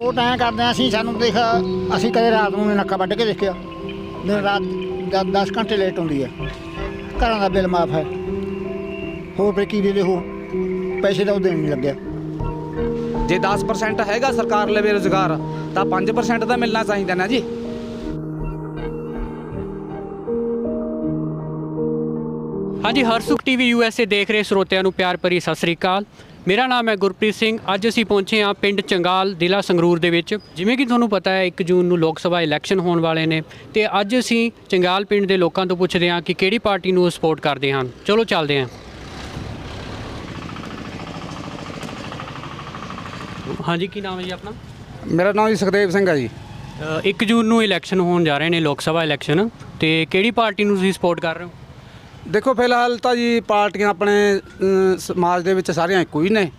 ਉਹ ਟਾਂ ਕਰਦੇ ਹਾਂ ਅਸੀਂ ਸਾਨੂੰ ਦੇਖ ਅਸੀਂ ਕਦੇ ਰਾਤ ਨੂੰ ਨੀ ਨੱਕਾ ਵੱਢ ਕੇ ਦੇਖਿਆ ਦਿਨ ਰਾਤ 10 ਘੰਟੇ ਲੇਟ ਹੁੰਦੀ ਹੈ। ਘਰਾਂ ਦਾ ਬਿੱਲ ਮਾਫ ਹੈ। ਹੋਰ ਫਿਰ ਕੀ ਦੇ ਦੇ ਹੋ ਪੈਸੇ ਤਾਂ ਉਹ ਦੇਣ ਨਹੀਂ ਲੱਗਿਆ। ਜੇ 10% ਹੈਗਾ ਸਰਕਾਰ ਲਵੇ ਰੁਜ਼ਗਾਰ ਤਾਂ 5% ਤਾਂ ਮਿਲਣਾ ਚਾਹੀਦਾ ਨਾ ਜੀ। ਹਾਂਜੀ ਹਰਸੁਖ ਟੀਵੀ ਯੂਐਸਏ ਦੇਖ ਰਹੇ ਸਰੋਤਿਆਂ ਨੂੰ ਪਿਆਰ ਭਰੀ ਸਤਿ ਸ੍ਰੀ ਅਕਾਲ। ਮੇਰਾ ਨਾਮ ਹੈ ਗੁਰਪ੍ਰੀਤ ਸਿੰਘ। ਅੱਜ ਅਸੀਂ ਪਹੁੰਚੇ ਹਾਂ ਪਿੰਡ ਚੰਗਾਲ ਜ਼ਿਲ੍ਹਾ ਸੰਗਰੂਰ ਦੇ ਵਿੱਚ। ਜਿਵੇਂ ਕਿ ਤੁਹਾਨੂੰ ਪਤਾ ਹੈ 1 ਜੂਨ ਨੂੰ ਲੋਕ ਸਭਾ ਇਲੈਕਸ਼ਨ ਹੋਣ ਵਾਲੇ ਨੇ ਤੇ ਅੱਜ ਅਸੀਂ ਚੰਗਾਲ ਪਿੰਡ ਦੇ ਲੋਕਾਂ ਤੋਂ ਪੁੱਛਦੇ ਹਾਂ ਕਿ ਕਿਹੜੀ ਪਾਰਟੀ ਨੂੰ ਸਪੋਰਟ ਕਰਦੇ ਹਨ। ਚਲੋ ਚੱਲਦੇ ਹਾਂ। ਹਾਂਜੀ ਕੀ ਨਾਮ ਹੈ ਜੀ ਆਪਣਾ? ਮੇਰਾ ਨਾਮ ਜੀ ਸੁਖਦੇਵ ਸਿੰਘ ਹੈ ਜੀ। ਅ, 1 ਜੂਨ ਨੂੰ ਇਲੈਕਸ਼ਨ ਹੋਣ ਜਾ ਰਹੇ ਨੇ ਲੋਕ ਸਭਾ ਇਲੈਕਸ਼ਨ ਤੇ ਕਿਹੜੀ ਪਾਰਟੀ ਨੂੰ ਤੁਸੀਂ ਸਪੋਰਟ ਕਰ ਰਹੇ ਹੋ? ਦੇਖੋ ਫਿਲਹਾਲ ਤਾਂ ਜੀ ਪਾਰਟੀਆਂ ਆਪਣੇ ਅਮ, ਸਮਾਜ ਦੇ ਵਿੱਚ ਸਾਰੀਆਂ ਇੱਕੋ ਹੀ ਨੇ।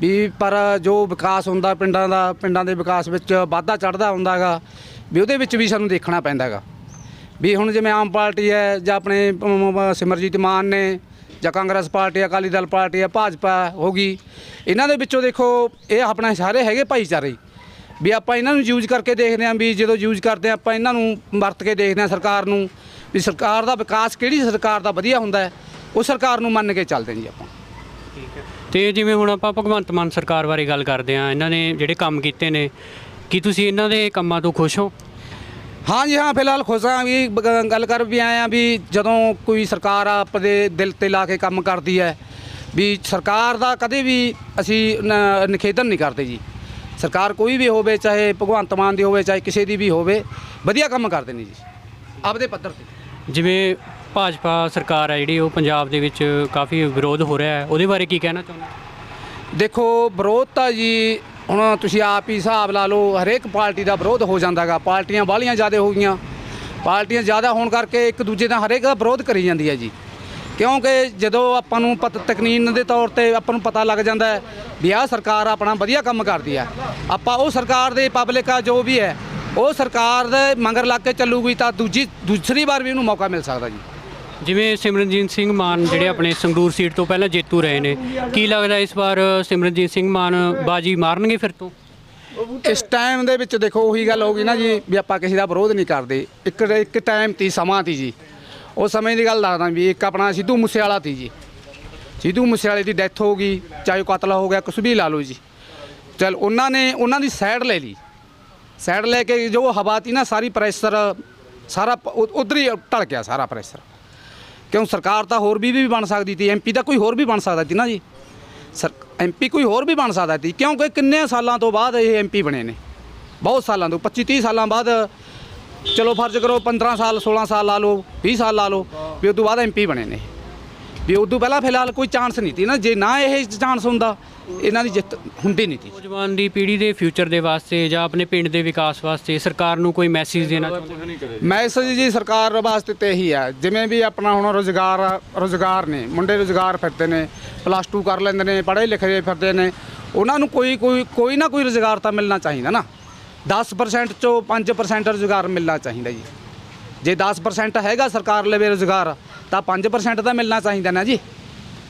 ਵੀ ਪਰ ਜੋ ਵਿਕਾਸ ਹੁੰਦਾ ਪਿੰਡਾਂ ਦਾ ਪਿੰਡਾਂ ਦੇ ਵਿਕਾਸ ਵਿੱਚ ਵਾਧਾ ਚੜਦਾ ਹੁੰਦਾਗਾ ਵੀ ਉਹਦੇ ਵਿੱਚ ਵੀ ਸਾਨੂੰ ਦੇਖਣਾ ਪੈਂਦਾਗਾ। ਵੀ ਹੁਣ ਜਿਵੇਂ ਆਮ ਪਾਰਟੀ ਹੈ ਜਾਂ ਆਪਣੇ ਅਮ, ਅਮ, ਸਿਮਰਜੀਤ ਮਾਨ ਨੇ ਜਾਂ Congress party Akali Dal party ਹੈ ਭਾਜਪਾ ਹੋ ਗਈ ਇਹਨਾਂ ਦੇ ਵਿੱਚੋਂ ਦੇਖੋ ਇਹ ਆਪਣੇ ਸਾਰੇ ਹੈਗੇ ਭਾਈਚਾਰੇ। ਹੀ। ਵੀ ਆਪਾਂ ਇਹਨਾਂ ਨੂੰ ਯੂਜ਼ ਕਰਕੇ ਦੇਖਦੇ ਹਾਂ ਵੀ ਜਦੋਂ ਯੂਜ਼ ਕਰਦੇ ਹਾਂ ਆਪਾਂ ਇਹਨਾਂ ਨੂੰ ਵਰਤ ਕੇ ਦੇਖਦੇ ਹਾਂ ਸਰਕਾਰ ਨੂੰ। ਵੀ ਸਰਕਾਰ ਦਾ ਵਿਕਾਸ ਕਿਹੜੀ ਸਰਕਾਰ ਦਾ ਵਧੀਆ ਹੁੰਦਾ ਹੈ ਉਹ ਸਰਕਾਰ ਨੂੰ ਮੰਨ ਕੇ ਚੱਲਦੇ ਹਾਂ ਜੀ ਆਪਾਂ। ਤੇ ਜਿਵੇਂ ਹੁਣ ਆਪਾਂ ਭਗਵੰਤ ਮਾਨ ਸਰਕਾਰ ਬਾਰੇ ਗੱਲ ਕਰਦੇ ਹਾਂ ਇਹਨਾਂ ਨੇ ਜਿਹੜੇ ਕੰਮ ਕੀਤੇ ਨੇ ਕੀ ਤੁਸੀਂ ਇਹਨਾਂ ਦੇ ਕੰਮਾਂ ਤੋਂ ਖੁਸ਼ ਹੋ? ਹਾਂ ਜੀ ਹਾਂ ਫਿਲਹਾਲ ਖੁਸ਼ ਹਾਂ ਵੀ ਗੱਲ ਕਰ ਵੀ ਆਏ ਆ ਵੀ ਜਦੋਂ ਕੋਈ ਸਰਕਾਰ ਆਪਣੇ ਦਿਲ ਤੇ ਲਾ ਕੇ ਕੰਮ ਕਰਦੀ ਹੈ ਵੀ ਸਰਕਾਰ ਦਾ ਕਦੇ ਵੀ ਅਸੀਂ ਨ- ਨਿਖੇਧਨ ਨਹੀਂ ਕਰਦੇ ਜੀ। ਸਰਕਾਰ ਕੋਈ ਵੀ ਹੋਵੇ ਚਾਹੇ ਭਗਵੰਤ ਮਾਨ ਦੀ ਹੋਵੇ ਚਾਹੇ ਕਿਸੇ ਦੀ ਵੀ ਹੋਵੇ ਵਧੀਆ ਕੰਮ ਕਰਦੇ ਨੇ ਜੀ ਆਪਦੇ ਪੱਧਰ ਤੇ। ਜਿਵੇਂ ਭਾਜਪਾ ਸਰਕਾਰ ਹੈ ਜਿਹੜੀ, ਉਹ ਪੰਜਾਬ ਦੇ ਵਿੱਚ ਕਾਫੀ ਵਿਰੋਧ ਹੋ ਰਿਹਾ ਹੈ। ਉਹਦੇ ਬਾਰੇ ਕੀ ਕਹਿਣਾ ਚਾਹੁੰਦੇ ਦੇਖੋ, ਵਿਰੋਧ ਤਾਂ ਜੀ, ਹੁਣ ਤੁਸੀਂ ਆਪ ਹੀ ਹਿਸਾਬ ਲਾ ਲਓ, ਹਰੇਕ ਪਾਰਟੀ ਦਾ ਵਿਰੋਧ ਹੋ ਜਾਂਦਾਗਾ। ਪਾਰਟੀਆਂ ਬਾਹਲੀਆਂ ਜ਼ਿਆਦਾ ਹੋ ਗਈਆਂ। ਪਾਰਟੀਆਂ ਜ਼ਿਆਦਾ ਹੋਣ ਕਰਕੇ ਇੱਕ ਦੂਜੇ ਦਾ ਹਰੇਕ ਦਾ ਵਿਰੋਧ ਕਰੀ ਜਾਂਦੀ ਹੈ ਜੀ। ਕਿਉਂਕਿ ਜਦੋਂ ਆਪਾਂ ਨੂੰ ਪਤ, ਤਕਨੀਨ ਦੇ ਤੌਰ ਤੇ ਆਪਾਂ ਨੂੰ ਪਤਾ ਲੱਗ ਜਾਂਦਾ ਹੈ ਵੀ ਆਹ ਸਰਕਾਰ ਆਪਣਾ ਵਧੀਆ ਕੰਮ ਕਰਦੀ ਹੈ। ਆਪਾਂ ਉਹ ਸਰਕਾਰ ਦੇ ਪਬਲਿਕ ਆ, ਜੋ ਵੀ ਹੈ ਉਹ ਸਰਕਾਰ ਦੇ ਮੰਗਰ ਲੱਗ ਕੇ ਚੱਲੂਗੀ ਤਾਂ ਦੂਜੀ ਦੂਸਰੀ ਵਾਰ ਵੀ ਉਹਨੂੰ ਮੌਕਾ ਮਿਲ ਸਕਦਾ ਜੀ। ਜਿਵੇਂ ਸਿਮਰਨਜੀਤ ਸਿੰਘ ਮਾਨ ਜਿਹੜੇ ਆਪਣੇ ਸੰਗਰੂਰ ਸੀਟ ਤੋਂ ਪਹਿਲਾਂ ਜੇਤੂ ਰਹੇ ਨੇ ਕੀ ਲੱਗਦਾ ਇਸ ਵਾਰ ਸਿਮਰਨਜੀਤ ਸਿੰਘ ਮਾਨ ਬਾਜੀ ਮਾਰਨਗੇ ਫਿਰ ਤੋਂ? ਇਸ ਟਾਈਮ ਦੇ ਵਿੱਚ ਦੇਖੋ ਉਹੀ ਗੱਲ ਹੋ ਗਈ ਨਾ ਜੀ ਵੀ ਆਪਾਂ ਕਿਸੇ ਦਾ ਵਿਰੋਧ ਨਹੀਂ ਕਰਦੇ। ਇੱਕ ਇੱਕ ਟਾਈਮ ਤੀ ਸਮਾਂ ਤੀ ਜੀ। ਉਸ ਸਮੇਂ ਦੀ ਗੱਲ ਦੱਸਦਾ ਵੀ ਇੱਕ ਆਪਣਾ ਸਿੱਧੂ ਮੂਸੇਵਾਲਾ ਤੀ ਜੀ। ਸਿੱਧੂ ਮੂਸੇਵਾਲੇ ਦੀ ਡੈਥ ਹੋ ਗਈ ਚਾਹੇ ਉਹ ਕਤਲ ਹੋ ਗਿਆ ਕੁਛ ਵੀ ਲਾ ਲਓ ਜੀ। ਚਲ ਉਹਨਾਂ ਨੇ ਉਹਨਾਂ ਦੀ ਸਾਈਡ ਲੈ ਲਈ। ਸਾਈਡ ਲੈ ਕੇ ਜੋ ਹਵਾ ਤੀ ਨਾ, ਸਾਰੀ ਪ੍ਰੈਸ਼ਰ, ਸਾਰਾ ਉਧਰ ਹੀ ਢਲ ਗਿਆ ਸਾਰਾ ਪ੍ਰੈਸ਼ਰ। ਕਿਉਂ ਸਰਕਾਰ ਤਾਂ ਹੋਰ ਵੀ ਵੀ ਬਣ ਸਕਦੀ ਤੀ ਐਮਪੀ ਤਾਂ ਕੋਈ ਹੋਰ ਵੀ ਬਣ ਸਕਦਾ ਸੀ ਨਾ ਜੀ। ਸਰ ਐਮਪੀ ਕੋਈ ਹੋਰ ਵੀ ਬਣ ਸਕਦਾ ਸੀ ਕਿਉਂਕਿ ਕਿੰਨੇ ਸਾਲਾਂ ਤੋਂ ਬਾਅਦ ਇਹ ਐਮਪੀ ਬਣੇ ਨੇ। ਬਹੁਤ ਸਾਲਾਂ ਤੋਂ 25 30 ਸਾਲਾਂ ਬਾਅਦ ਚਲੋ ਫਰਜ਼ ਕਰੋ 15 ਸਾਲ 16 ਸਾਲ ਲਾ ਲਓ 20 ਸਾਲ ਲਾ ਲਓ, ਵੀ ਉਸ ਤੋਂ ਬਾਅਦ ਐਮਪੀ ਬਣੇ ਨੇ। ਵੀ ਤੋਂ ਪਹਿਲਾਂ ਫਿਲਹਾਲ ਕੋਈ ਚਾਂਸ ਨਹੀਂ ਸੀ ਨਾ ਜੇ ਨਾ ਇਹ ਚਾਂਸ ਹੁੰਦਾ ਇਹਨਾਂ ਦੀ ਜਿੱਤ ਹੁੰਦੀ ਨਹੀਂ ਸੀ। ਨੌਜਵਾਨ ਦੀ ਪੀੜ੍ਹੀ ਦੇ ਫਿਊਚਰ ਦੇ ਵਾਸਤੇ ਜਾਂ ਆਪਣੇ ਪਿੰਡ ਦੇ ਵਿਕਾਸ ਵਾਸਤੇ ਸਰਕਾਰ ਨੂੰ ਕੋਈ ਮੈਸੇਜ ਦੇਣਾ? ਮੈਸੇਜ ਜੀ ਸਰਕਾਰ ਵਾਸਤੇ ਤੇ ਇਹੀ ਹੈ ਜਿਵੇਂ ਵੀ ਆਪਣਾ ਹੁਣ ਰੋਜ਼ਗਾਰ ਰੋਜ਼ਗਾਰ ਨੇ ਮੁੰਡੇ ਰੋਜ਼ਗਾਰ ਫਿਰਦੇ ਨੇ ਪਲੱਸ 2 ਕਰ ਲੈਂਦੇ ਨੇ ਪੜ੍ਹੇ ਲਿਖੇ ਫਿਰਦੇ ਨੇ ਉਹਨਾਂ ਨੂੰ ਕੋਈ ਕੋਈ ਕੋਈ ਨਾ ਕੋਈ ਰੋਜ਼ਗਾਰ ਤਾਂ ਮਿਲਣਾ ਚਾਹੀਦਾ ਨਾ। 10% ਚੋਂ 5% ਰੋਜ਼ਗਾਰ ਮਿਲਣਾ ਚਾਹੀਦਾ ਜੀ। ਜੇ 10% ਹੈਗਾ ਸਰਕਾਰ ਲਵੇ ਰੋਜ਼ਗਾਰ ਤਾਂ 5% ਤਾਂ ਮਿਲਣਾ ਚਾਹੀਦਾ ਨਾ ਜੀ।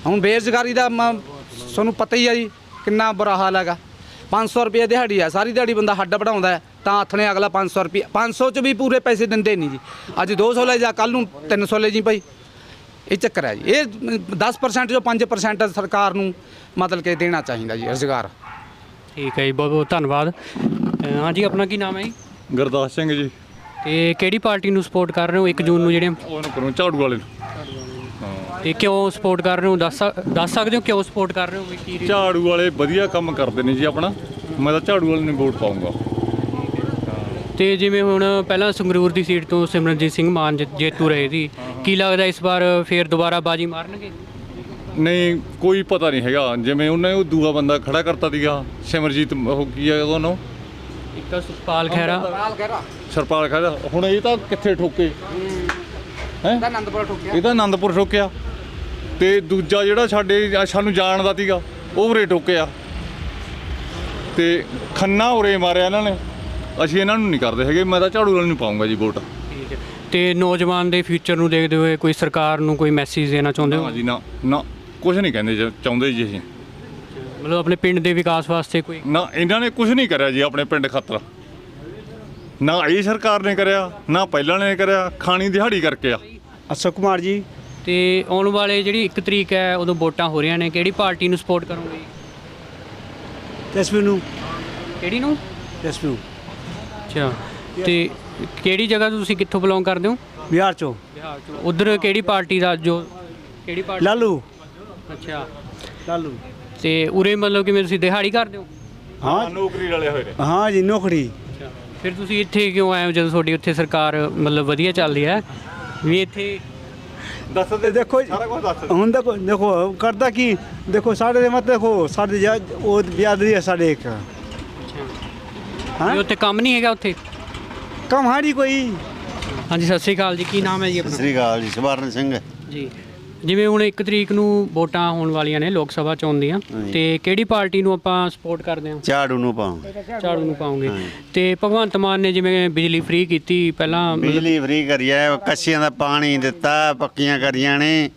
ਹੁਣ ਬੇਰੁਜ਼ਗਾਰੀ ਦਾ ਮ- ਤੁਹਾਨੂੰ ਪਤਾ ਹੀ ਆ ਜੀ ਕਿੰਨਾ ਬੁਰਾ ਹਾਲ ਹੈਗਾ। 500 ਰੁਪਏ ਦਿਹਾੜੀ ਆ ਸਾਰੀ ਦਿਹਾੜੀ ਬੰਦਾ ਹੱਡ ਹੈ, ਤਾਂ ਹੱਥ ਨੇ ਅਗਲਾ 500 ਰੁਪਏ 500 ਚ ਵੀ ਪੂਰੇ ਪੈਸੇ ਦਿੰਦੇ ਨਹੀਂ ਜੀ। ਅੱਜ 200 ਲੈ ਜਾ ਕੱਲ ਨੂੰ 300 ਲੈ ਜੀ ਭਾਈ। ਇਹ ਚੱਕਰ ਹੈ ਜੀ। ਇਹ 10% ਜੋ 5% ਸਰਕਾਰ ਨੂੰ ਮਤਲਬ ਕਿ ਦੇਣਾ ਚਾਹੀਦਾ ਜੀ ਰੁਜ਼ਗਾਰ। ਠੀਕ ਹੈ ਜੀ ਬਹੁਤ ਬਹੁਤ ਧੰਨਵਾਦ। ਅ, ਹਾਂਜੀ ਆਪਣਾ ਕੀ ਨਾਮ ਹੈ ਜੀ? ਗੁਰਦਾਸ ਸਿੰਘ ਜੀ। ਤੇ ਕਿਹੜੀ ਪਾਰਟੀ ਨੂੰ ਸਪੋਰਟ ਕਰ ਰਹੇ ਹੋ? 1 ਜੂਨ ਨੂੰ ਜਿਹੜੇ ਉਹਨੂੰ ਕਰੂੰ ਝਾੜੂ ਵਾਲੇ ਨੂੰ। ਤੇ ਕਿਉਂ ਸਪੋਰਟ ਕਰ ਰਹੇ ਹੋ? ਦੱਸ ਸਕ- ਦੱਸ ਸਕਦੇ ਹੋ ਕਿਉਂ ਸਪੋਰਟ ਕਰ ਰਹੇ ਹੋ ਵੀ ਕੀ? ਝਾੜੂ ਵਾਲੇ ਵਧੀਆ ਕੰਮ ਕਰਦੇ ਨੇ ਜੀ ਆਪਣਾ। ਮੈਂ ਤਾਂ ਝਾੜੂ ਵਾਲੇ ਨੂੰ ਵੋਟ ਪਾਉਂਗਾ ਤੇ ਜਿਵੇਂ ਹੁਣ ਪਹਿਲਾਂ ਸੰਗਰੂਰ ਦੀ ਸੀਟ ਤੋਂ ਸਿਮਰਨਜੀਤ ਸਿੰਘ ਮਾਨ ਜੇ- ਜੇਤੂ ਰਹੇ ਸੀ। ਕੀ ਲੱਗਦਾ ਇਸ ਵਾਰ ਫੇਰ ਦੁਬਾਰਾ ਬਾਜੀ ਮਾਰਨਗੇ? ਨਹੀਂ ਕੋਈ ਪਤਾ ਨਹੀਂ ਹੈਗਾ। ਜਿਵੇਂ ਉਹਨੇ ਉਹ ਦੂਆ ਬੰਦਾ ਖੜਾ ਕਰਤਾ ਸੀਗਾ ਸਿਮਰਜੀਤ ਉਹ ਕੀ ਹੈ ਉਹਨੂੰ ਇੱਕ ਤਾਂ ਸੁਖਪਾਲ ਖਹਿਰਾ। ਸਰਪਾਲ ਖੜਾ ਹੁਣ ਇਹ ਤਾਂ ਕਿੱਥੇ ਠੋਕੇ? ਹੈ। ਆਨੰਦਪੁਰ ਠੋਕਿਆ। ਇਹ ਤਾਂ ਆਨੰਦਪੁਰ ਠੋਕਿਆ। ਤੇ ਦੂਜਾ ਜਿਹੜਾ ਸਾਡੇ ਸਾਨੂੰ ਜਾਣਦਾ ਸੀਗਾ ਉਹ ਉਰੇ ਠੋਕਿਆ ਤੇ ਖੰਨਾ ਉਰੇ ਮਾਰਿਆ ਇਹਨਾਂ ਨੇ। ਅਸੀਂ ਇਹਨਾਂ ਨੂੰ ਨਹੀਂ ਕਰਦੇ ਹੈਗੇ ਮੈਂ ਤਾਂ ਝਾੜੂ ਵਾਲੇ ਨੂੰ ਪਾਉਂਗਾ ਜੀ ਵੋਟ। ਠੀਕ ਹੈ। ਤੇ ਨੌਜਵਾਨ ਦੇ ਫਿਊਚਰ ਨੂੰ ਦੇਖਦੇ ਹੋਏ ਕੋਈ ਸਰਕਾਰ ਨੂੰ ਕੋਈ ਮੈਸੇਜ ਦੇਣਾ ਚਾਹੁੰਦੇ ਹੋ? ਹਾਂ ਜੀ ਨਾ ਨਾ ਕੁਝ ਨਹੀਂ ਕਹਿੰਦੇ ਜੀ, ਚਾਹੁੰਦੇ ਜੀ ਅਸੀਂ। ਮਤਲਬ ਆਪਣੇ ਪਿੰਡ ਦੇ ਵਿਕਾਸ ਵਾਸਤੇ ਕੋਈ? ਨਾ ਇਹਨਾਂ ਨੇ ਕੁਝ ਨਹੀਂ ਕਰਿਆ ਜੀ ਆਪਣੇ ਪਿੰਡ ਖਾਤਰ। ਨਾ ਇਹ ਸਰਕਾਰ ਨੇ ਕਰਿਆ ਨਾ ਪਹਿਲਾਂ ਨੇ ਕਰਿਆ ਖਾਣੀ ਦਿਹਾੜੀ ਕਰਕੇ ਆ। ਅਸ਼ੋਕ ਕੁਮਾਰ ਜੀ ਤੇ ਆਉਣ ਵਾਲੇ ਜਿਹੜੀ 1 ਤਰੀਕ ਹੈ ਉਦੋਂ ਵੋਟਾਂ ਹੋ ਰਹੀਆਂ ਨੇ। ਕਿਹੜੀ ਪਾਰਟੀ ਨੂੰ ਸਪੋਰਟ ਕਰੋਗੇ? ਤਸਵੀਰ ਨੂੰ। ਕਿਹੜੀ ਨੂੰ? ਤਸਵੀਰ ਨੂੰ। ਅੱਛਾ। ਤੇ ਕਿਹੜੀ ਜਗ੍ਹਾ ਤੋਂ ਤੁਸੀਂ ਕਿੱਥੋਂ ਬਿਲੋਂਗ ਕਰਦੇ ਹੋ? ਬਿਹਾਰ ਚੋਂ। ਬਿਹਾਰ ਉਧਰ ਕਿਹੜੀ ਪਾਰਟੀ ਦਾ ਜੋ ਕਿਹੜੀ ਪਾਰਟੀ? ਲਾਲੂ। ਅੱਛਾ। ਲਾਲੂ। ਤੇ ਉਰੇ ਮਤਲਬ ਕਿਵੇਂ ਤੁਸੀਂ ਦਿਹਾੜੀ ਕਰਦੇ ਹੋ। ਹਾਂ ਨੌਕਰੀ ਵਾਲੇ ਹੋਏ ਨੇ। ਹਾਂ ਜੀ ਨੌਕਰੀ। ਅੱਛਾ। ਫਿਰ ਤੁਸੀਂ ਇੱਥੇ ਕਿਉਂ ਆਏ ਹੋ ਜਦੋਂ ਤੁਹਾਡੀ ਉੱਥੇ ਸਰਕਾਰ ਮਤਲਬ ਵਧੀਆ ਚੱਲ ਰਹੀ ਹੈ? ਵੀ ਇੱਥੇ ਦੱਸ ਤੇ ਦੇਖੋ ਜੀ, ਸਾਰਾ ਕੁਝ ਦੱਸ ਹੁਣ ਦੇਖੋ ਦੇਖੋ ਕਰਦਾ ਕੀ? ਦੇਖੋ ਸਾਡੇ ਦੇ ਮਤ ਦੇਖੋ ਸਾਡੇ ਜਾ ਉਹ ਬਿਆਦਰੀ ਹੈ ਸਾਡੇ ਇੱਕ। ਵੀ ਹਾਂ ਉੱਥੇ ਕੰਮ ਨਹੀਂ ਹੈਗਾ ਉੱਥੇ? ਕਮ ਹਾੜੀ ਕੋਈ। ਹਾਂਜੀ ਸਤਿ ਸ੍ਰੀ ਅਕਾਲ ਜੀ ਕੀ ਨਾਮ ਹੈ ਜੀ ਆਪਣਾ? ਸ੍ਰੀ ਅਕਾਲ ਜੀ ਸਵਰਨ ਸਿੰਘ ਜੀ। ਜਿਵੇਂ ਹੁਣ 1 ਤਰੀਕ ਨੂੰ ਵੋਟਾਂ ਹੋਣ ਵਾਲੀਆਂ ਨੇ ਲੋਕ ਸਭਾ ਚੋਣ ਦੀਆਂ ਤੇ ਕਿਹੜੀ ਪਾਰਟੀ ਨੂੰ ਆਪਾਂ ਸਪੋਰਟ ਕਰਦੇ ਹਾਂ? ਝਾੜੂ ਨੂੰ ਪਾਉ ਝਾੜੂ ਨੂੰ ਪਾਉਂਗੇ ਤੇ ਭਗਵੰਤ ਮਾਨ ਨੇ ਜਿਵੇਂ ਬਿਜਲੀ ਫ੍ਰੀ ਕੀਤੀ ਪਹਿਲਾਂ ਬਿਜਲੀ ਫਰੀ ਕਰੀਆ ਕੱਸੀਆਂ ਦਾ ਪਾਣੀ ਦਿੱਤਾ ਪੱਕੀਆਂ ਕਰੀਆਂ ਨੇ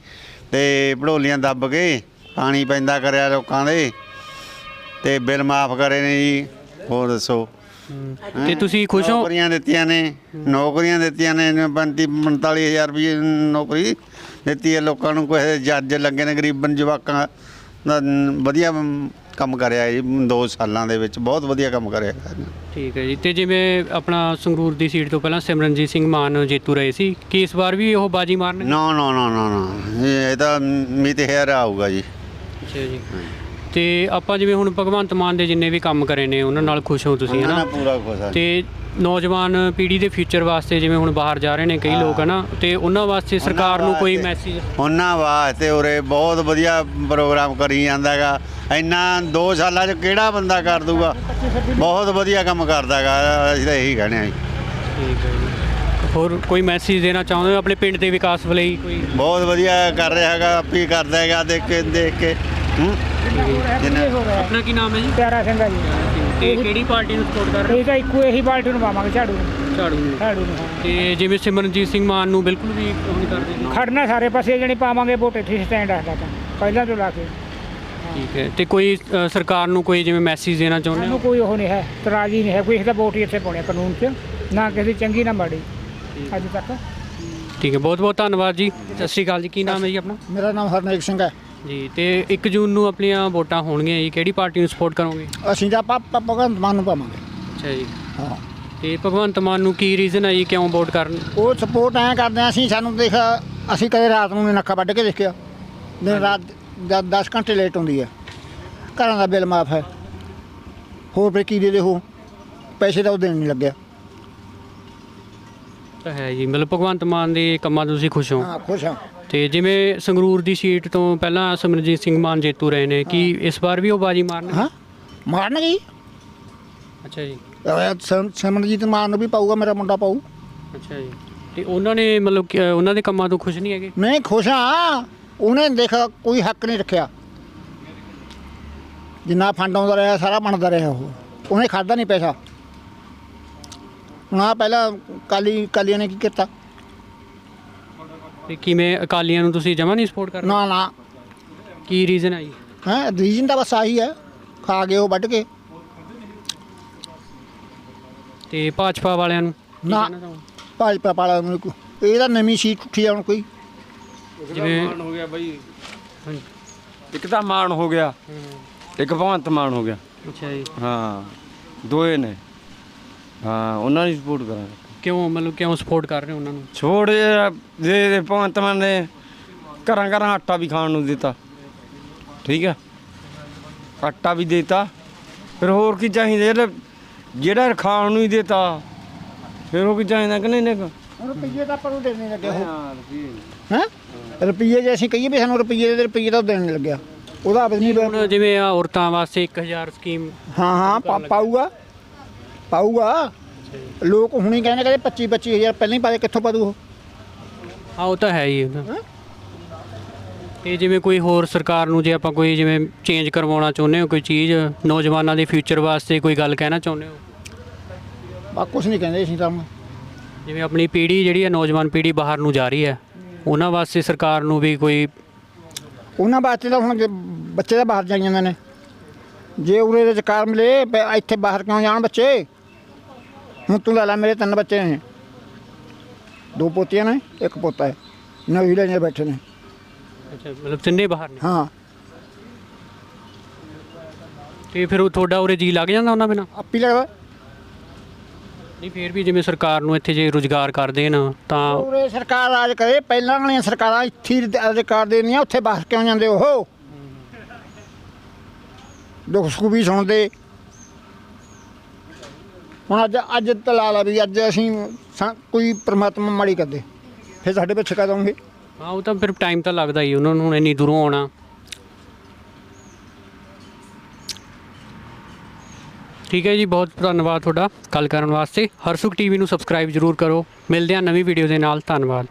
ਤੇ ਭੜੋਲੀਆਂ ਦੱਬ ਕੇ ਪਾਣੀ ਪੈਂਦਾ ਕਰਿਆ ਲੋਕਾਂ ਦੇ ਤੇ ਬਿੱਲ ਮਾਫ ਕਰੇ ਨੇ ਜੀ ਹੋਰ ਦੱਸੋ। ਤੇ ਤੁਸੀਂ ਖੁਸ਼ ਹੋ? ਨੌਕਰੀਆਂ ਦਿੱਤੀਆਂ ਨੇ ਨੌਕਰੀਆਂ ਦਿੱਤੀਆਂ ਨੇ 35 45000 ਰੁਪਏ ਨੌਕਰੀ ਦਿੱਤੀ ਹੈ ਲੋਕਾਂ ਨੂੰ ਕੋਈ ਜੱਜ ਲੱਗੇ ਨੇ ਗਰੀਬਨ ਜਵਾਕਾਂ ਦਾ ਵਧੀਆ ਕੰਮ ਕਰਿਆ ਜੀ 2 ਸਾਲਾਂ ਦੇ ਵਿੱਚ ਬਹੁਤ ਵਧੀਆ ਕੰਮ ਕਰਿਆ ਠੀਕ ਹੈ ਜੀ ਤੇ ਜਿਵੇਂ ਆਪਣਾ ਸੰਗਰੂਰ ਦੀ ਸੀਟ ਤੋਂ ਪਹਿਲਾਂ ਸਿਮਰਨਜੀਤ ਸਿੰਘ ਮਾਨ ਜੇਤੂ ਰਹੇ ਸੀ ਕਿ ਇਸ ਵਾਰ ਵੀ ਉਹ ਬਾਜੀ ਮਾਰਨਗੇ ਨਾ ਨਾ ਨਾ ਨਾ ਨਾ ਇਹ ਤਾਂ ਮੀਤ ਹੈਰ ਆਊਗਾ ਜੀ। ਅੱਛਾ ਜੀ। ਤੇ ਆਪਾਂ ਜਿਵੇਂ ਹੁਣ ਭਗਵੰਤ ਮਾਨ ਦੇ ਜਿੰਨੇ ਵੀ ਕੰਮ ਕਰੇ ਨੇ ਉਹਨਾਂ ਨਾਲ ਖੁਸ਼ ਹੋ ਤੁਸੀਂ ਹਨਾ? ਪੂਰਾ ਖੁਸ਼ ਤੇ ਨੌਜਵਾਨ ਪੀੜ੍ਹੀ ਦੇ ਫਿਊਚਰ ਵਾਸਤੇ ਜਿਵੇਂ ਹੁਣ ਬਾਹਰ ਜਾ ਰਹੇ ਨੇ ਕਈ ਲੋਕ ਹਨਾ? ਤੇ ਉਹਨਾਂ ਵਾਸਤੇ ਸਰਕਾਰ ਨੂੰ ਕੋਈ ਮੈਸੇਜ ਉਹਨਾਂ ਵਾਸਤੇ ਉਰੇ ਬਹੁਤ ਵਧੀਆ ਪ੍ਰੋਗਰਾਮ ਕਰੀ ਜਾਂਦਾਗਾ ਇੰਨਾ 2 ਸਾਲਾਂ 'ਚ ਕਿਹੜਾ ਬੰਦਾ ਕਰ ਦੂਗਾ? ਬਹੁਤ ਵਧੀਆ ਕੰਮ ਕਰਦਾਗਾ ਅਸੀਂ ਤਾਂ ਇਹੀ ਕਹਿੰਦੇ ਆ ਜੀ। ਠੀਕ ਹੈ ਜੀ। ਹੋਰ ਕੋਈ ਮੈਸੇਜ ਦੇਣਾ ਚਾਹੁੰਦੇ ਹੋ? ਆਪਣੇ ਪਿੰਡ ਦੇ ਵਿਕਾਸ ਲਈ ਕੋਈ? ਬਹੁਤ ਵਧੀਆ ਕਰ ਰਿਹਾ ਹੈਗਾ ਆਪੀ ਕਰਦਾ ਹੈਗਾ ਦੇਖ ਕੇ ਦੇਖ ਕੇ। ਹੂੰ? ਜਿੰਨਾ ਆਪਣਾ ਕੀ ਨਾਮ ਹੈ ਜੀ? ਪਿਆਰਾ ਸਿੰਘ ਆ ਜੀ। ਤੇ ਕਿਹੜੀ ਪਾਰਟੀ ਨੂੰ ਸਪੋਰਟ ਕਰ ਰਹੇ ਇਹ ਤਾਂ ਇੱਕੋ ਇਹੀ ਬਾਲਟੀ ਨੂੰ ਪਾਵਾਂਗੇ ਝਾੜੂ ਨੂੰ। ਹੋ ਝਾੜੂ ਨੂੰ। ਝਾੜੂ ਨੂੰ ਹਾਂ। ਤੇ ਜਿਵੇਂ ਸਿਮਰਨਜੀਤ ਸਿੰਘ ਮਾਨ ਨੂੰ ਬਿਲਕੁਲ ਵੀ ਉਹ ਨਹੀਂ ਕਰਦੇ ਜੀ। ਖੜਨਾ ਸਾਰੇ ਪਾਸੇ ਜਣੇ ਪਾਵਾਂਗੇ ਵੋਟ ਇੱਥੇ ਸਟੈਂਡ ਰੱਖਦਾ ਤਾਂ। ਪਹਿਲਾਂ ਤੋਂ ਲਾ ਕੇ। ਠੀਕ ਹੈ। ਤੇ ਕੋਈ ਅ, ਸਰਕਾਰ ਨੂੰ ਕੋਈ ਜਿਵੇਂ ਮੈਸੇਜ ਦੇਣਾ ਚਾਹੁੰਦੇ ਸਾਨੂੰ ਹੋ ਕੋਈ ਉਹ ਨਹੀਂ ਹੈ ਤਰਾਜੀ ਨਹੀਂ ਹੈ ਕੋਈ ਇਹਦਾ ਵੋਟ ਹੀ ਇੱਥੇ ਪਾਉਣੇ ਕਾਨੂੰਨ 'ਚ। ਨਾ ਕਿਸੇ ਦੀ ਚੰਗੀ ਨਾ ਮਾੜੀ। ਅੱਜ ਤੱਕ। ਠੀਕ ਹੈ। ਬਹੁਤ ਬਹੁਤ ਧੰਨਵਾਦ ਜੀ। ਸਤਿ ਸ਼੍ਰੀ ਅਕਾਲ ਜੀ। ਕੀ ਨਾਮ ਹੈ ਜੀ ਆਪਣਾ? ਮੇਰਾ ਨਾਮ ਹਰਨੇਕ ਸਿੰਘ ਹੈ। ਜੀ ਤੇ 1 ਜੂਨ ਨੂੰ ਆਪਣੀਆਂ ਵੋਟਾਂ ਹੋਣਗੀਆਂ ਜੀ ਕਿਹੜੀ ਪਾਰਟੀ ਨੂੰ ਸਪੋਰਟ ਕਰੋਗੇ? ਅਸੀਂ ਤਾਂ ਪਾਪਾ ਭਗਵੰਤ ਮਾਨ ਨੂੰ ਪਾਵਾਂਗੇ। ਅੱਛਾ ਜੀ। ਹਾਂ। ਤੇ ਭਗਵੰਤ ਮਾਨ ਨੂੰ ਕੀ ਰੀਜ਼ਨ ਹੈ ਜੀ ਕਿਉਂ ਵੋਟ ਕਰਨ? ਉਹ ਸਪੋਰਟ ਐਂ ਕਰਦੇ ਆ ਅਸੀਂ ਸਾਨੂੰ ਦੇਖ ਅਸੀਂ ਕਦੇ ਰਾਤ ਨੂੰ ਨੀ ਨੱਕਾ ਵੱਢ ਕੇ ਦੇਖਿਆ। ਦਿਨ ਰਾਤ 10 ਘੰਟੇ ਲੇਟ ਹੁੰਦੀ ਹੈ ਘਰਾਂ ਦਾ ਬਿੱਲ ਮਾਫ ਹੈ। ਹੋਰ ਫਿਰ ਕੀ ਦੇ ਦੇ ਹੋ ਪੈਸੇ ਤਾਂ ਉਹ ਦੇਣ ਨਹੀਂ ਲੱਗਿਆ। ਤਾਂ ਹੈ ਜੀ ਮਤਲਬ ਭਗਵੰਤ ਮਾਨ ਦੇ ਕੰਮਾਂ ਤੋਂ ਤੁਸੀਂ ਖੁਸ਼ ਹੋ? ਹਾਂ ਖੁਸ਼ ਹਾਂ। ਤੇ ਜਿਵੇਂ ਸੰਗਰੂਰ ਦੀ ਸੀਟ ਤੋਂ ਪਹਿਲਾਂ ਸਿਮਰਜੀਤ ਸਿੰਘ ਮਾਨ ਜੇਤੂ ਰਹੇ ਨੇ ਕੀ ਇਸ ਵਾਰ ਵੀ ਉਹ ਬਾਜੀ ਮਾਰਨਗੇ? ਹਾਂ ਮਾਰਨ ਗਈ ਅੱਛਾ ਜੀ। ਸਿਮਰਨਜੀਤ ਮਾਨ ਨੂੰ ਵੀ ਪਾਊਗਾ ਮੇਰਾ ਮੁੰਡਾ ਪਾਊ। ਅੱਛਾ ਜੀ। ਤੇ ਉਹਨਾਂ ਨੇ ਮਤਲਬ ਕਿ, ਅ, ਉਹਨਾਂ ਦੇ ਕੰਮਾਂ ਤੋਂ ਖੁਸ਼ ਨਹੀਂ ਹੈਗੇ? ਨਹੀਂ ਖੁਸ਼ ਹਾਂ। ਉਹਨੇ ਦੇਖ ਕੋਈ ਹੱਕ ਨਹੀਂ ਰੱਖਿਆ। ਜਿੰਨਾ ਫੰਡ ਆਉਂਦਾ ਰਿਹਾ ਸਾਰਾ ਬਣਦਾ ਰਿਹਾ ਉਹ। ਉਹਨੇ ਖਾਦਾ ਨਹੀਂ ਪੈਸਾ। ਆਹ ਪਹਿਲਾਂ ਕਾਲੀ ਕਾਲੀਆਂ ਨੇ ਕੀ ਕੀਤਾ? ਤੇ ਕਿਵੇਂ ਅਕਾਲੀਆਂ ਨੂੰ ਤੁਸੀਂ ਜਮਾ ਨਹੀਂ ਸਪੋਰਟ ਕਰਦੇ? ਨਾ ਨਾ। ਕੀ ਰੀਜ਼ਨ ਹੈ ਜੀ? ਹੈ ਰੀਜਨ ਤਾਂ ਬਸ ਆਹੀ ਹੈ। ਖਾ ਗਏ ਉਹ ਵੱਢ ਕੇ। ਤੇ ਭਾਜਪਾ ਵਾਲਿਆਂ ਨੂੰ ਕੀ ਨਾ। ਕਹਿਣਾ ਚਾਹੋਗੇ? ਭਾਜਪਾ ਵਾਲਾ ਨੂੰ ਕੋਈ- ਇਹ ਤਾਂ ਨਵੀਂ ਸੀਟ ਉੱਠੀ ਆ ਹੁਣ ਕੋਈ। ਜਿਵੇਂ ਹੋ ਗਿਆ ਬਾਈ। ਹਾਂਜੀ। ਇੱਕ ਤਾਂ ਮਾਨ ਹੋ ਗਿਆ। ਇੱਕ ਭਗਵੰਤ ਮਾਨ ਹੋ ਗਿਆ। ਅੱਛਾ ਜੀ। ਹਾਂ। ਦੋਏ ਨੇ। ਹਾਂ ਉਹਨਾਂ ਦੀ ਸਪੋਰਟ ਕਰਾਂਗੇ। ਕਿਉਂ ਮਤਲਬ ਕਿਉਂ ਸਪੋਰਟ ਕਰ ਰਹੇ ਹੋ ਉਹਨਾਂ ਨੂੰ? ਛੋੜ ਦੇ ਦੇ ਭਗਵੰਤ ਮਾਨ ਨੇ ਘਰਾਂ ਘਰਾਂ ਆਟਾ ਵੀ ਖਾਣ ਨੂੰ ਦਿੱਤਾ ਠੀਕ ਹੈ? ਆਟਾ ਵੀ ਦਿੱਤਾ ਫਿਰ ਹੋਰ ਕੀ ਚਾਹੀਦਾ? ਜਿਹੜਾ ਜਿਹੜਾ ਖਾਣ ਨੂੰ ਹੀ ਦਿੱਤਾ ਫਿਰ ਉਹ ਕੀ ਚਾਹੀਦਾ ਕਿ ਨਹੀਂ ਨੇ ਰੁਪਈਏ ਤਾਂ ਆਪਾਂ ਨੂੰ ਦੇਣੇ ਲੱਗੇ ਉਹ। ਹੈ ਰੁਪਈਏ। ਜੇ ਅਸੀਂ ਕਹੀਏ ਵੀ ਸਾਨੂੰ ਰੁਪਈਏ ਦੇ ਰੁਪਈਏ ਤਾਂ ਉਹ ਦੇਣ ਨਹੀਂ ਲੱਗਿਆ। ਉਹਦਾ ਆਪ ਨਹੀਂ ਹੁਣ ਜਿਵੇਂ ਆ ਔਰਤਾਂ ਵਾਸਤੇ 1000 ਸਕੀਮ ਹਾਂ ਹਾਂ ਪਾ- ਪਾਊਗਾ। ਪਾਊਗਾ। ਲੋਕ ਹੁਣੀ ਕਹਿੰਦੇ ਕਹਿੰਦੇ 25 25000 ਪਹਿਲਾਂ ਹੀ ਪਾਦੇ ਕਿੱਥੋਂ ਪਾਦੂ ਉਹ? ਆ ਉਹ ਤਾਂ ਹੈ ਹੀ ਤਾਂ। ਤੇ ਜਿਵੇਂ ਕੋਈ ਹੋਰ ਸਰਕਾਰ ਨੂੰ ਜੇ ਆਪਾਂ ਕੋਈ ਜਿਵੇਂ ਚੇਂਜ ਕਰਵਾਉਣਾ ਚਾਹੁੰਦੇ ਹੋ ਕੋਈ ਚੀਜ਼ ਨੌਜਵਾਨਾਂ ਦੇ ਫਿਊਚਰ ਵਾਸਤੇ ਕੋਈ ਗੱਲ ਕਹਿਣਾ ਚਾਹੁੰਦੇ ਹੋ? ਬਾ ਕੁਛ ਨਹੀਂ ਕਹਿੰਦੇ ਅਸੀਂ ਤਾਂ ਜਿਵੇਂ ਆਪਣੀ ਪੀੜ੍ਹੀ ਜਿਹੜੀ ਹੈ ਨੌਜਵਾਨ ਪੀੜ੍ਹੀ ਬਾਹਰ ਨੂੰ ਜਾ ਰਹੀ ਹੈ ਉਹਨਾਂ ਵਾਸਤੇ ਸਰਕਾਰ ਨੂੰ ਵੀ ਕੋਈ ਉਹਨਾਂ ਵਾਸਤੇ ਤਾਂ ਹੁਣ ਜੇ ਬੱਚੇ ਤਾਂ ਬਾਹਰ ਜਾਈ ਜਾਂਦੇ ਨੇ। ਜੇ ਉਰੇ ਦੇ ਚਕਾਰ ਮਿਲੇ ਬ- ਇੱਥੇ ਬਾਹਰ ਕਿਉਂ ਜਾਣ ਬੱਚੇ? ਹੁਣ ਤੂੰ ਲੈ ਲੈ ਮੇਰੇ ਤਿੰਨ ਬੱਚੇ ਨੇ ਦੋ ਪੋਤੀਆਂ ਨੇ ਇੱਕ ਪੋਤਾ ਹੈ। ਨਵੀਂ ਲੈਣੇ ਬੈਠੇ ਨੇ। ਅੱਛਾ ਮਤਲਬ ਤਿੰਨੇ ਬਾਹਰ ਨੇ? ਹਾਂ। ਤੇ ਫਿਰ ਉਹ ਤੁਹਾਡਾ ਉਰੇ ਜੀ ਲੱਗ ਜਾਂਦਾ ਉਹਨਾਂ ਬਿਨਾਂ? ਆਪੀ ਲੱਗਦਾ। ਨਹੀਂ ਫਿਰ ਵੀ ਜਿਵੇਂ ਸਰਕਾਰ ਨੂੰ ਇੱਥੇ ਜੇ ਰੁਜ਼ਗਾਰ ਕਰ ਦੇਣ ਤਾਂ ਉਰੇ ਸਰਕਾਰ ਰਾਜ ਕਰੇ ਪਹਿਲਾਂ ਵਾਲੀਆਂ ਸਰਕਾਰਾਂ ਇੱਥੇ ਅਧਿਕਾਰ ਦੇਣੀਆਂ ਉੱਥੇ ਬਾਹਰ ਕਿਉਂ ਜਾਂਦੇ ਉਹ? ਦੁੱਖ ਸੁੱਖ ਵੀ ਸੁਣਦੇ। ਹੁਣ ਅੱਜ ਅੱਜ ਤਲਾ ਲਾ ਵੀ ਅੱਜ ਅਸੀਂ ਸਾ- ਕੋਈ ਪ੍ਰਮਾਤਮਾ ਮਾੜੀ ਕਰਦੇ। ਫਿਰ ਸਾਡੇ ਪਿੱਛੇ ਕਾ ਦੋਗੇ ਹਾਂ, ਉਹ ਤਾਂ ਫਿਰ ਟਾਈਮ ਤਾਂ ਲੱਗਦਾ ਹੀ, ਉਹਨਾਂ ਨੂੰ ਇੰਨੀ ਦੂਰੋਂ ਆਉਣਾ। ਠੀਕ ਹੈ ਜੀ, ਬਹੁਤ ਧੰਨਵਾਦ ਤੁਹਾਡਾ। ਗੱਲ ਕਰਨ ਵਾਸਤੇ। ਹਰਸੁਖ ਟੀਵੀ ਨੂੰ ਸਬਸਕ੍ਰਾਈਬ ਜਰੂਰ ਕਰੋ। ਮਿਲਦੇ ਹਾਂ ਨਵੀਂ ਵੀਡੀਓ ਦੇ ਨਾਲ। ਧੰਨਵਾਦ।